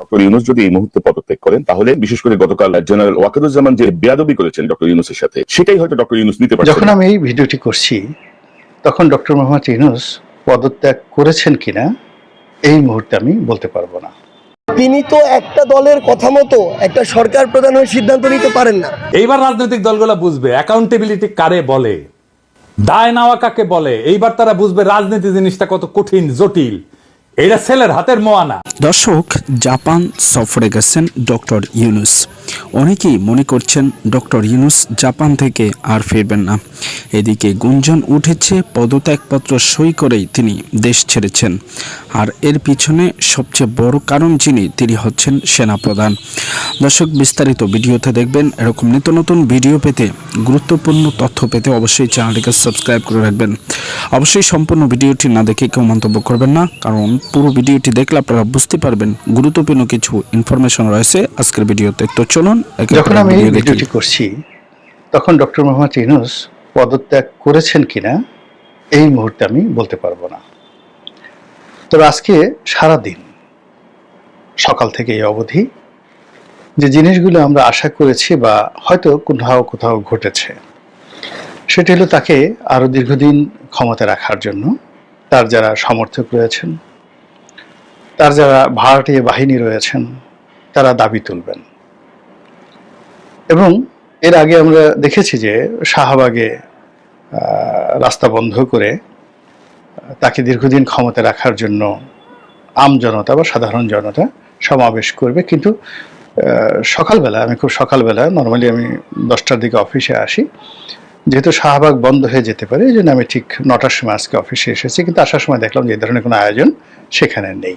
Doctor Yunus যদি এই মুহূর্তে পদত্যাগ করেন তাহলে বিশেষ করে গতকাল জেনারেল ওয়াকারুজ্জামান যে বেয়াদবি করেছেন ডক্টর ইউনুসের সাথে সেটাই হয়তো ডক্টর ইউনুস নিতে পারছেন যখন আমি এই ভিডিওটি করছি তখন ডক্টর মোহাম্মদ ইউনুস পদত্যাগ করেছেন কিনা এই মুহূর্তে আমি বলতে পারব না। তিনি তো একটা দলের কথা মতো একটা সরকার প্রধান হয়ে সিদ্ধান্ত নিতে পারেন না। এইবার রাজনৈতিক দলগুলো বুঝবে অ্যাকাউন্টেবিলিটি কারে বলে? দায় নেওয়া কাকে বলে? এইবার তারা বুঝবে রাজনীতি জিনিসটা কত কঠিন জটিল। এটা ছেলের হাতের মোয়ানা। দর্শক জাপান সফরে গেছেন ডক্টর ইউনুস। অনেকেই মনে করছেন ডক্টর ইউনুস জাপান থেকে আর ফিরবেন না। এদিকে গুঞ্জন উঠেছে, পদত্যাগপত্র সই করেই তিনি দেশ ছেড়েছেন। আর এর পিছনে সবচেয়ে বড় কারণ যিনি, তিনি হচ্ছেন সেনাপ্রধান। দর্শক, বিস্তারিত ভিডিওতে দেখবেন এরকম নিত্য নতুন ভিডিও পেতে, গুরুত্বপূর্ণ তথ্য পেতে অবশ্যই চ্যানেলটিকে সাবস্ক্রাইব করে রাখবেন। অবশ্যই সম্পূর্ণ ভিডিওটি না দেখে কেউ মন্তব্য করবেন না, কারণ পুরো ভিডিওটি দেখলে আপনারা বুঝতে পারবেন গুরুত্বপূর্ণ কিছু ইনফরমেশন রয়েছে আজকের ভিডিওতে। তো চলুন যখন আমি এই ভিডিওটি করছি তখন ডক্টর মোহাম্মদ ইউনুস পদত্যাগ করেছেন কিনা এই মুহূর্তে আমি বলতে পারব না। তবে আজকে সারা দিন সকাল থেকে এই অবধি যে জিনিসগুলো আমরা আশা করেছি বা হয়তো কোথাও কোথাও ঘটেছে সেটি হলো তাকে আরও দীর্ঘদিন ক্ষমতা রাখার জন্য তার যারা সমর্থক রয়েছেন তার যারা ভাড়াটিয়া বাহিনী রয়েছেন তারা দাবি তুলবেন। এবং এর আগে আমরা দেখেছি যে শাহবাগে রাস্তা বন্ধ করে তাকে দীর্ঘদিন ক্ষমতা রাখার জন্য আম জনতা বা সাধারণ জনতা সমাবেশ করবে। কিন্তু সকালবেলা, আমি খুব সকালবেলা, নর্মালি আমি দশটার দিকে অফিসে আসি। যেহেতু শাহবাগ বন্ধ হয়ে যেতে পারে, এই জন্য আমি ঠিক নটার সময় আজকে অফিসে এসেছি। কিন্তু আসার সময় দেখলাম যে এই ধরনের কোনো আয়োজন সেখানে নেই।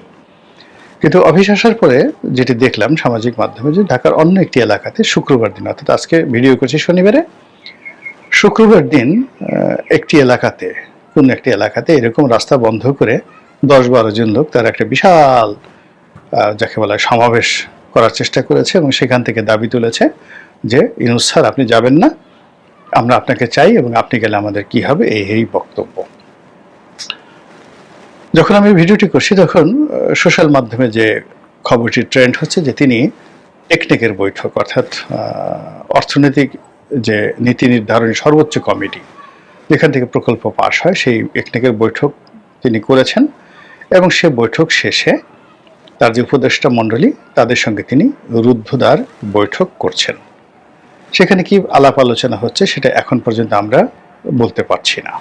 কিন্তু অফিস আসার পরে যেটি দেখলাম সামাজিক মাধ্যমে যে ঢাকার অন্য একটি এলাকাতে শুক্রবার দিন, অর্থাৎ আজকে ভিডিও করছি শনিবারে, শুক্রবার দিন একটি এলাকাতে, কোন একটি এলাকাতে এরকম রাস্তা বন্ধ করে দশ বারো জন লোক তার একটা বিশাল যাকে বলা হয় সমাবেশ করার চেষ্টা করেছে এবং সেখান থেকে দাবি তুলেছে যে, ইনুস স্যার, আপনি যাবেন না। আমরা আপনাকে চাই এবং আপনি গেলে আমাদের কি হবে? এই এই বক্তব্য। যখন আমি ভিডিওটি করছি, তখন সোশ্যাল মাধ্যমে যে খবরটি ট্রেন্ড হচ্ছে যে তিনি টেকনিকের বৈঠক, অর্থাৎ অর্থনৈতিক যে নীতি নির্ধারণী সর্বোচ্চ কমিটি, যেখান থেকে প্রকল্প পাশ হয়, সেই টেকনিকের বৈঠক তিনি করেছেন এবং সে বৈঠক শেষে তার যে উপদেষ্টা মণ্ডলী, তাদের সঙ্গে তিনি রুদ্ধদ্বার বৈঠক করছেন। সেখানে কি আলাপ আলোচনা হচ্ছে, সেটা এখন পর্যন্ত আমরা বলতে পারছি না।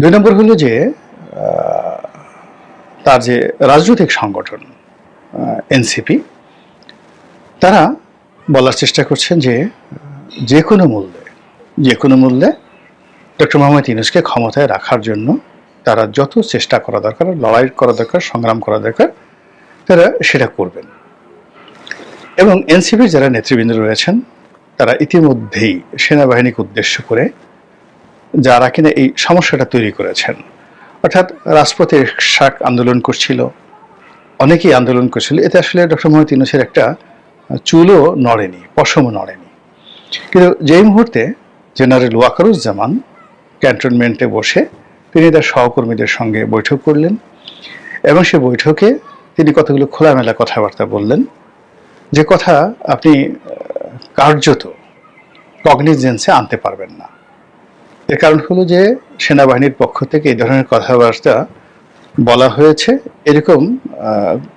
দুই নম্বর হলো যে তার যে রাজনৈতিক সংগঠন এনসিপি, তারা বলার চেষ্টা করছেন যে যে কোনো মূল্যে, যে কোনো মূল্যে ডক্টর মোহাম্মদ ইউনুসকে ক্ষমতায় রাখার জন্য তারা যত চেষ্টা করা দরকার, লড়াই করা দরকার, সংগ্রাম করা দরকার, তারা সেটা করবেন। এবং এনসিপির যারা নেতৃবৃন্দ রয়েছেন, তারা ইতিমধ্যেই সেনাবাহিনীকে উদ্দেশ্য করে যারা কিনা এই সমস্যাটা তৈরি করেছেন অর্থাৎ রাজপথে শাক আন্দোলন করছিল, অনেকেই আন্দোলন করছিল। এতে আসলে ডক্টর মোহাম্মদ ইউনুসের একটা চুলও নড়েনি, পশমও নড়েনি। কিন্তু যেই মুহূর্তে জেনারেল ওয়াকারুজ্জামান ক্যান্টনমেন্টে বসে তিনি তার সহকর্মীদের সঙ্গে বৈঠক করলেন এবং সে বৈঠকে তিনি কতগুলো খোলামেলা কথাবার্তা বললেন। যে কথা আপনি কার্যত কগনিজেন্সে আনতে পারবেন না। এর কারণ হলো যে সেনাবাহিনীর পক্ষ থেকে এই ধরনের কথাবার্তা বলা হয়েছে। এরকম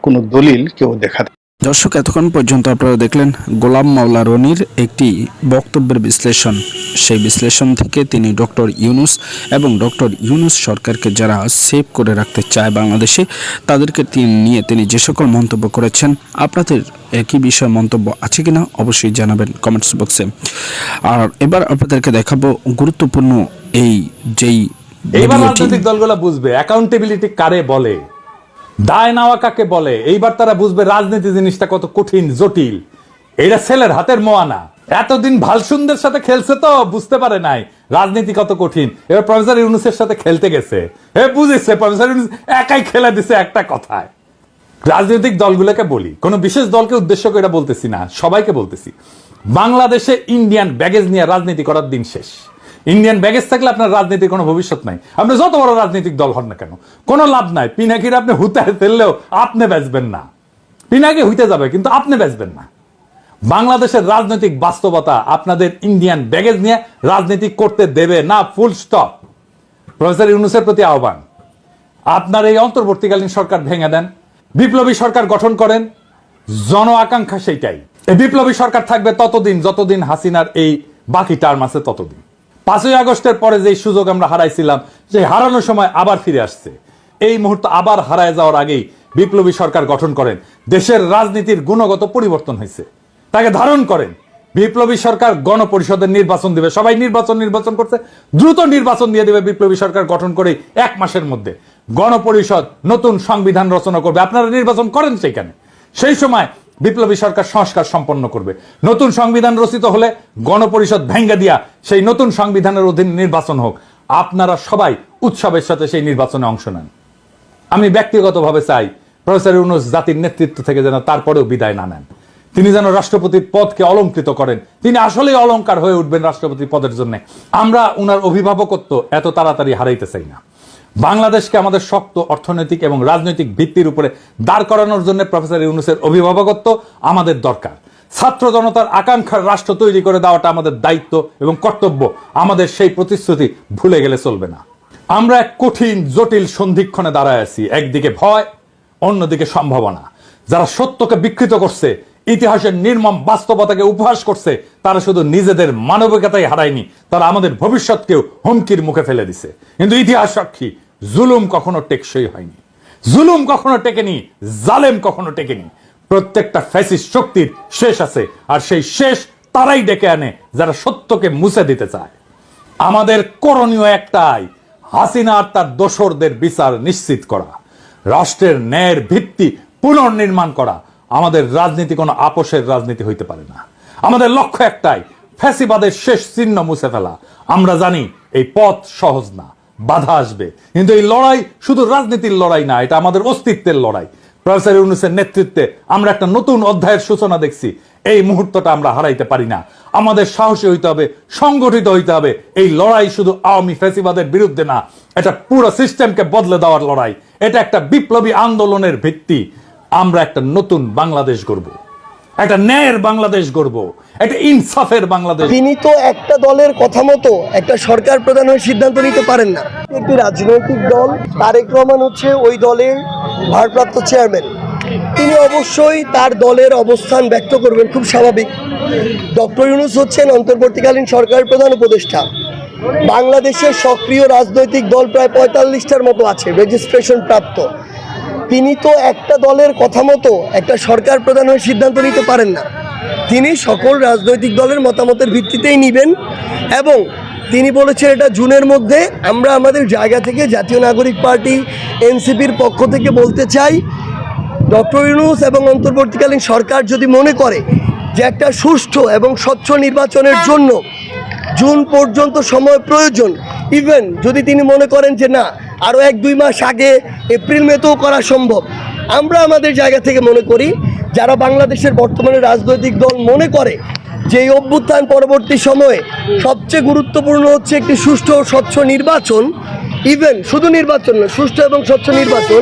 কোনো দলিল কেউ দেখাতে দর্শক এতক্ষণ পর্যন্ত আপনারা দেখলেন গোলাম মাওলা রনির একটি বক্তব্যের বিশ্লেষণ। সেই বিশ্লেষণ থেকে তিনি ডক্টর ইউনুস এবং ডক্টর ইউনুস সরকারকে যারা সেভ করে রাখতে চায় বাংলাদেশে তাদেরকে তিনি নিয়ে তিনি যে সকল মন্তব্য করেছেন আপনাদের একই বিষয়ে মন্তব্য আছে কিনা অবশ্যই জানাবেন কমেন্টস বক্সে। আর এবার আপনাদেরকে দেখাবো গুরুত্বপূর্ণ এই যেই এইবার রাজনৈতিক দলগুলো বুঝবে অ্যাকাউন্টেবিলিটি কারে বলে? দায় নেওয়া কাকে বলে? এইবার তারা বুঝবে রাজনীতি জিনিসটা কত কঠিন, জটিল। এটা ছেলের হাতের মোয়ানা। এতদিন ভালসুন্দের সাথে খেলছে তো, বুঝতে পারে নাই। রাজনীতি কত কঠিন। এবার প্রফেসর ইউনুসের সাথে খেলতে গেছে। হে বুঝেছে, প্রফেসর ইউনুস একাই খেলে দিছে একটা কথায়। রাজনৈতিক দলগুলোকে বলি। কোনো বিশেষ দলকে উদ্দেশ্য করে এটা বলতেছি না, সবাইকে বলতেছি। বাংলাদেশে ইন্ডিয়ান ব্যাগেজ নিয়ে রাজনীতি করার দিন শেষ। ইন্ডিয়ান ব্যাগেজ থাকলে আপনার রাজনীতির কোনো ভবিষ্যৎ নাই। আপনি যত বড় রাজনৈতিক দল হন না কেন, কোনো লাভ নাই। পিনাকির আপনি হুতায় ফেললেও আপনি বেচবেন না। পিনাকি হইতে যাবে, কিন্তু আপনি বেচবেন না। বাংলাদেশের রাজনৈতিক বাস্তবতা আপনাদের ইন্ডিয়ান ব্যাগেজ নিয়ে রাজনীতি করতে দেবে না ফুল স্টপ প্রফেসর ইউনুসের প্রতি আহ্বান, আপনার এই অন্তর্বর্তীকালীন সরকার ভেঙে দেন, বিপ্লবী সরকার গঠন করেন, জন আকাঙ্ক্ষা সেইটাই। এই বিপ্লবী সরকার থাকবে ততদিন, যতদিন হাসিনার এই বাকি টার্ম আছে ততদিন। পাঁচই আগস্টের পরে যে সুযোগ আমরা হারাইছিলাম, সেই হারানোর সময় আবার ফিরে আসছে। এই মুহূর্ত আবার হারায় যাওয়ার আগেই বিপ্লবী সরকার গঠন করেন। দেশের রাজনীতির গুণগত পরিবর্তন হয়েছে। তাকে ধারণ করেন। বিপ্লবী সরকার গণপরিষদের নির্বাচন দিবে। সবাই নির্বাচন নির্বাচন করছে। দ্রুত নির্বাচন দিয়ে দেবে বিপ্লবী সরকার গঠন করে এক মাসের মধ্যে। গণপরিষদ নতুন সংবিধান রচনা করবে। আপনারা নির্বাচন করেন সেইখানে। সেই সময় বিপ্লবী সরকার সংস্কার সম্পন্ন করবে। নতুন সংবিধান রচিত হলে গণপরিষদ ভেঙ্গে দিয়া সেই নতুন সংবিধানের অধীন নির্বাচন হোক। আপনারা সবাই উৎসবের সাথে সেই নির্বাচনে অংশ নেন। আমি ব্যক্তিগতভাবে চাই প্রফেসর ইউনুস জাতির নেতৃত্ব থেকে যেন তারপরেও বিদায় না নেন। তিনি যেন রাষ্ট্রপতির পদকে অলঙ্কৃত করেন। তিনি আসলেই অলংকার হয়ে উঠবেন রাষ্ট্রপতির পদের জন্য। আমরা উনার অভিভাবকত্ব এত তাড়াতাড়ি হারাইতে চাই না। বাংলাদেশকে আমাদের শক্ত অর্থনৈতিক এবং রাজনৈতিক ভিত্তির উপরে দাঁড় করানোর জন্য প্রফেসর ইউনুসের অভিভাবকত্ব আমাদের দরকার। ছাত্র জনতার আকাঙ্ক্ষার রাষ্ট্র তৈরি করে দেওয়াটা আমাদের দায়িত্ব এবং কর্তব্য। আমাদের সেই প্রতিশ্রুতি ভুলে গেলে চলবে না। আমরা এক কঠিন, জটিল সন্ধিক্ষণে দাঁড়ায় আছি। একদিকে ভয়, অন্যদিকে সম্ভাবনা। যারা সত্যকে বিকৃত করছে, ইতিহাসের নির্মম বাস্তবতাকে উপহাস করছে, তারা শুধু নিজেদের মানবিকতাই হারায়নি, তারা আমাদের ভবিষ্যৎকেও হুমকির মুখে ফেলে দিছে। কিন্তু ইতিহাস সাক্ষী জুলুম কখনো টেকসই হয়নি। জুলুম কখনো টেকেনি, জালেম কখনো টেকেনি। প্রত্যেকটা ফ্যাসিস্ট শক্তির শেষ আছে, আর সেই শেষ তারাই ডেকে আনে যারা সত্যকে মুছে দিতে চায়। আমাদের করণীয় একটাই, হাসিনা আর তার দোসরদের বিচার নিশ্চিত করা। রাষ্ট্রের ন্যায়ের ভিত্তি পুনর্নির্মাণ করা। আমাদের রাজনীতি কোনো আপোষের রাজনীতি হইতে পারে না। আমাদের লক্ষ্য একটাই, ফ্যাসিবাদের শেষ চিহ্ন মুছে ফেলা। আমরা জানি এই পথ সহজ না। বাধা আসবে। কিন্তু এই লড়াই শুধু রাজনীতির লড়াই না, এটা আমাদের অস্তিত্বের লড়াই। প্রফেসর ইউনুসের নেতৃত্বে আমরা একটা নতুন অধ্যায়ের সূচনা দেখছি। এই মুহূর্তটা আমরা হারাইতে পারি না। আমাদের সাহসী হইতে হবে, সংগঠিত হইতে হবে। এই লড়াই শুধু আওয়ামী ফ্যাসিবাদের বিরুদ্ধে না, এটা পুরো সিস্টেমকে বদলে দেওয়ার লড়াই। এটা একটা বিপ্লবী আন্দোলনের ভিত্তি। আমরা একটা নতুন বাংলাদেশ গড়ব। একটা ন্যায়ের বাংলাদেশ গড়ব, একটা ইনসাফের বাংলাদেশ তিনি তো একটা দলের কথা মতো একটা সরকার প্রধান হয়ে সিদ্ধান্ত নিতে পারেন না। একটি রাজনৈতিক দল, তারেক রহমান হচ্ছে ওই দলের ভারপ্রাপ্ত চেয়ারম্যান। তিনি অবশ্যই তার দলের অবস্থান ব্যক্ত করবেন, খুব স্বাভাবিক। ডক্টর ইউনুস হচ্ছেন অন্তর্বর্তীকালীন সরকার প্রধান উপদেষ্টা। বাংলাদেশের সক্রিয় রাজনৈতিক দল প্রায় পঁয়তাল্লিশটার মতো আছে রেজিস্ট্রেশন প্রাপ্ত। তিনি তো একটা দলের কথা মতো একটা সরকার প্রধান হয়ে সিদ্ধান্ত নিতে পারেন না। তিনি সকল রাজনৈতিক দলের মতামতের ভিত্তিতেই নেবেন এবং তিনি বলেছেন এটা জুনের মধ্যে আমরা আমাদের জায়গা থেকে জাতীয় নাগরিক পার্টি, এনসিপির পক্ষ থেকে বলতে চাই, ডক্টর ইউনুস এবং অন্তর্বর্তীকালীন সরকার যদি মনে করে যে একটা সুষ্ঠু এবং স্বচ্ছ নির্বাচনের জন্য জুন পর্যন্ত সময় প্রয়োজন ইভেন যদি তিনি মনে করেন যে না আরও এক দুই মাস আগে এপ্রিল মেতেও করা সম্ভব। আমরা আমাদের জায়গা থেকে মনে করি, যারা বাংলাদেশের বর্তমানে রাজনৈতিক দল মনে করে যে এই অভ্যুত্থান পরবর্তী সময়ে সবচেয়ে গুরুত্বপূর্ণ হচ্ছে একটি সুষ্ঠু ও স্বচ্ছ নির্বাচন ইভেন শুধু নির্বাচন না, সুষ্ঠু এবং স্বচ্ছ নির্বাচন